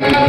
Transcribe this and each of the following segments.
आणि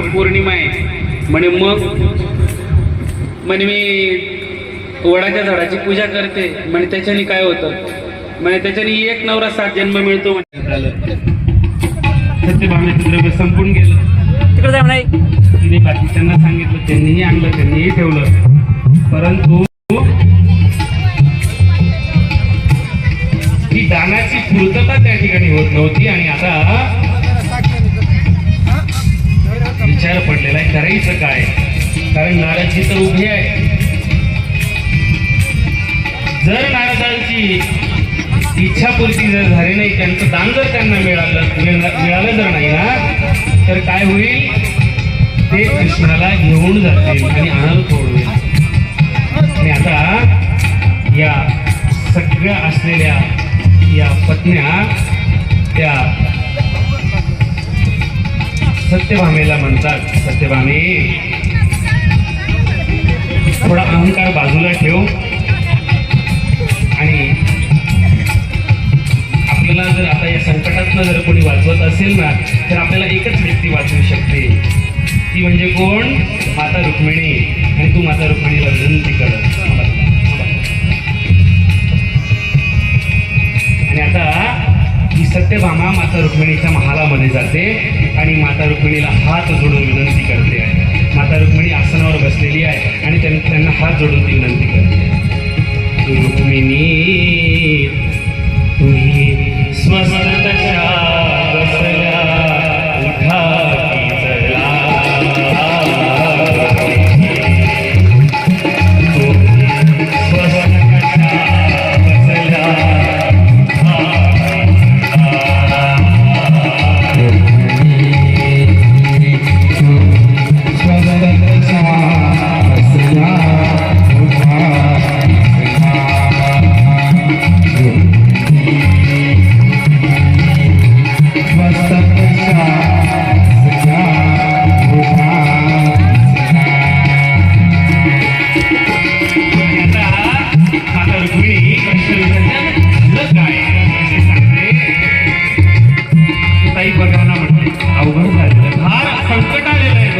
आज वट पौर्णिमा आहे. म्हणे मग? म्हणे मी वडाच्या झाडाची पूजा करते. म्हणे त्याच्याने काय होतं? म्हणे त्याच्याने एक नवरा सात जन्म मिळतो. संपून गेलं. तिकडे म्हणाय तिने बाकीच्यांना सांगितलं त्यांनीही आणलं त्यांनीही ठेवलं. परंतु ती दानाची पूर्तता त्या ठिकाणी होत नव्हती आणि आता विचार पडलेला आहे करायचं काय? कारण नाराजी तर उभी आहे. जर नाराजांची इच्छापूर्ती जर झाली नाही त्यांचं दान जर त्यांना मिळालं मिळालं जर नाही ना तर काय होईल? ते कृष्णाला घेऊन जातील आणि अनर्थ होईल आणि आता या सगळ्या असलेल्या या पत्न्या त्या सत्यभामेला म्हणतात. सत्यभामे. थोडा अहंकार बाजूला ठेव. आणि आपल्याला जर आता या संकटातनं जर कोणी वाचवत असेल ना तर आपल्याला एकच व्यक्ती वाचवू शकते. ती म्हणजे कोण? माता रुक्मिणी. आणि तू माता रुक्मिणीला विनंती कर. सत्यभामा माता रुक्मिणीच्या महालामध्ये जाते आणि माता रुक्मिणीला हात जोडून विनंती करते आहे. माता रुक्मिणी आसनावर बसलेली आहे आणि त्यां- त्यांना हात जोडून ती विनंती करते. रुक्मिणी तुम्ही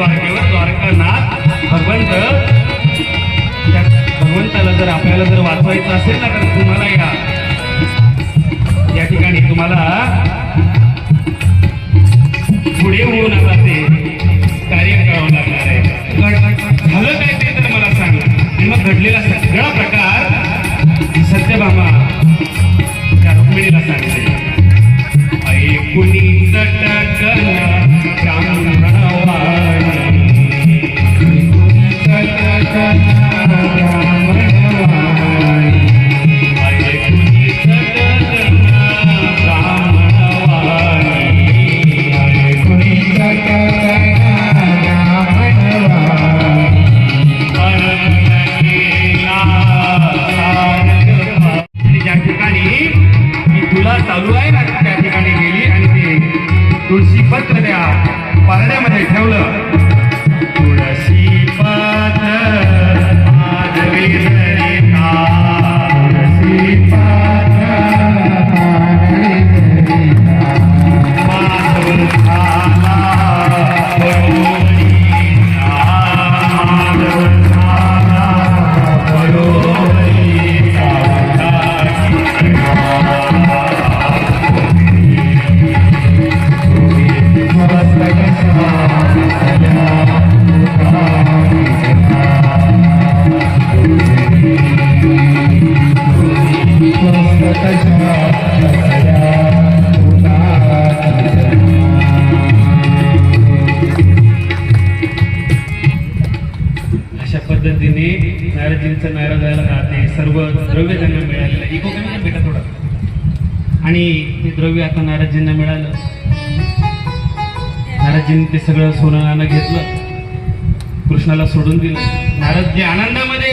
द्वारकेवर द्वारकानाथ भगवंत. भगवंताला जर आपल्याला जर वाचवायचं असेल ना तर तुम्हाला या ठिकाणी तुम्हाला तुलसी पर अशा पद्धतीने नारदजींचं नारदाला राहते. सर्व द्रव्य त्यांना मिळालेलं इकोकॉमिक भेटा थोडा. आणि ते द्रव्य आता नारदजींना मिळालं. महाराजांनी ते सगळं सोनं घेतलं. कृष्णाला सोडून दिलं. महाराज जे आनंदामध्ये